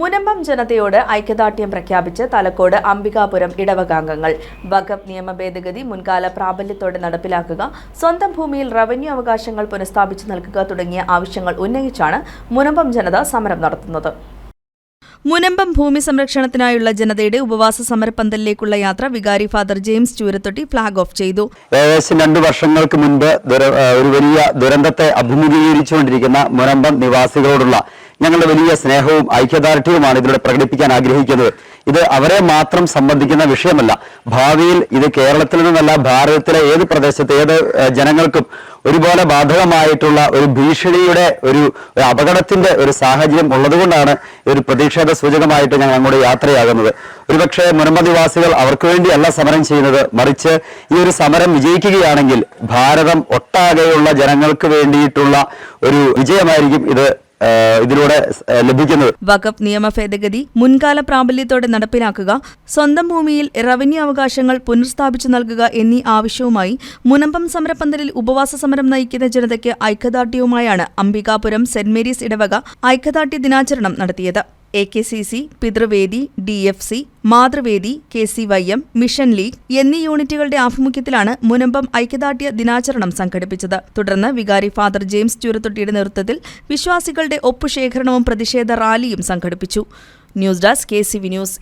മുനമ്പം ജനതയോട് ഐക്യദാർഢ്യം പ്രഖ്യാപിച്ച് തലക്കോട് അംബികാപുരം ഇടവകാംഗങ്ങൾ. വഖഫ് നിയമ ഭേദഗതി മുൻകാല പ്രാബല്യത്തോടെ നടപ്പിലാക്കുക സ്വന്തം ഭൂമിയിൽ റവന്യൂ അവകാശങ്ങൾ പുനഃസ്ഥാപിച്ചു നൽകുക തുടങ്ങിയ ആവശ്യങ്ങൾ ഉന്നയിച്ചാണ് മുനമ്പം ജനത സമരം നടത്തുന്നത്. മുനമ്പം ഭൂമി സംരക്ഷണത്തിനായുള്ള ജനതയുടെ ഉപവാസ സമരപ്പന്തലിലേക്കുള്ള യാത്ര വികാരി father James Choorathotti flag off ചെയ്തു. ഏകദേശം രണ്ടു വർഷങ്ങൾക്ക് മുൻപ് ഒരു വലിയ ദുരന്തത്തെ അഭിമുഖീകരിച്ചുകൊണ്ടിരിക്കുന്ന മുനമ്പം നിവാസികളോടുള്ള ഞങ്ങളുടെ വലിയ സ്നേഹവും ഐക്യദാർഢ്യവുമാണ് ഇതിലൂടെ പ്രകടിപ്പിക്കാൻ ആഗ്രഹിക്കുന്നത്. ഇത് അവരെ മാത്രം സംബന്ധിക്കുന്ന വിഷയമല്ല. ഭാവിയിൽ ഇത് കേരളത്തിൽ നിന്നല്ല ഭാരതത്തിലെ ഏത് പ്രദേശത്തെ ഏത് ജനങ്ങൾക്കും ഒരുപോലെ ബാധകമായിട്ടുള്ള ഒരു ഭീഷണിയുടെ ഒരു അപകടത്തിന്റെ ഒരു സാഹചര്യം ഉള്ളതുകൊണ്ടാണ് ഒരു പ്രതിഷേധ സൂചകമായിട്ട് ഞങ്ങൾ അങ്ങോട്ട് യാത്രയാകുന്നത്. ഒരുപക്ഷെ മുനമ്പ നിവാസികൾ അവർക്ക് വേണ്ടിയല്ല സമരം ചെയ്യുന്നത്. മറിച്ച് ഈ ഒരു സമരം വിജയിക്കുകയാണെങ്കിൽ ഭാരതം ഒട്ടാകെയുള്ള ജനങ്ങൾക്ക് വേണ്ടിയിട്ടുള്ള ഒരു വിജയമായിരിക്കും ഇത് ഇതിലൂടെ ലഭിക്കുന്നത്. വഖഫ് നിയമ ഭേദഗതി മുൻകാല പ്രാബല്യത്തോടെ നടപ്പിലാക്കുക സ്വന്തം ഭൂമിയിൽ റവന്യൂ അവകാശങ്ങൾ പുനഃസ്ഥാപിച്ചു നൽകുക എന്നീ ആവശ്യവുമായി മുനമ്പം സമരപ്പന്തലിൽ ഉപവാസ സമരം നയിക്കുന്ന ജനതയ്ക്ക് ഐക്യദാർഢ്യവുമായാണ് അംബികാപുരം സെന്റ് മേരീസ് ഇടവക ഐക്യദാർഢ്യ ദിനാചരണം നടത്തിയത്. എ കെ സി സി പിതൃവേദി D F C Mathruvedi K C Y M mission league എന്നീ യൂണിറ്റുകളുടെ ആഭിമുഖ്യത്തിലാണ് മുനമ്പം ഐക്യദാർഢ്യ ദിനാചരണം സംഘടിപ്പിച്ചത്. തുടർന്ന് വികാരി ഫാദർ ജെയിംസ് ചുരത്തൊട്ടിയുടെ നേതൃത്വത്തിൽ വിശ്വാസികളുടെ ഒപ്പുശേഖരണവും പ്രതിഷേധ റാലിയും സംഘടിപ്പിച്ചു. News desk K C V news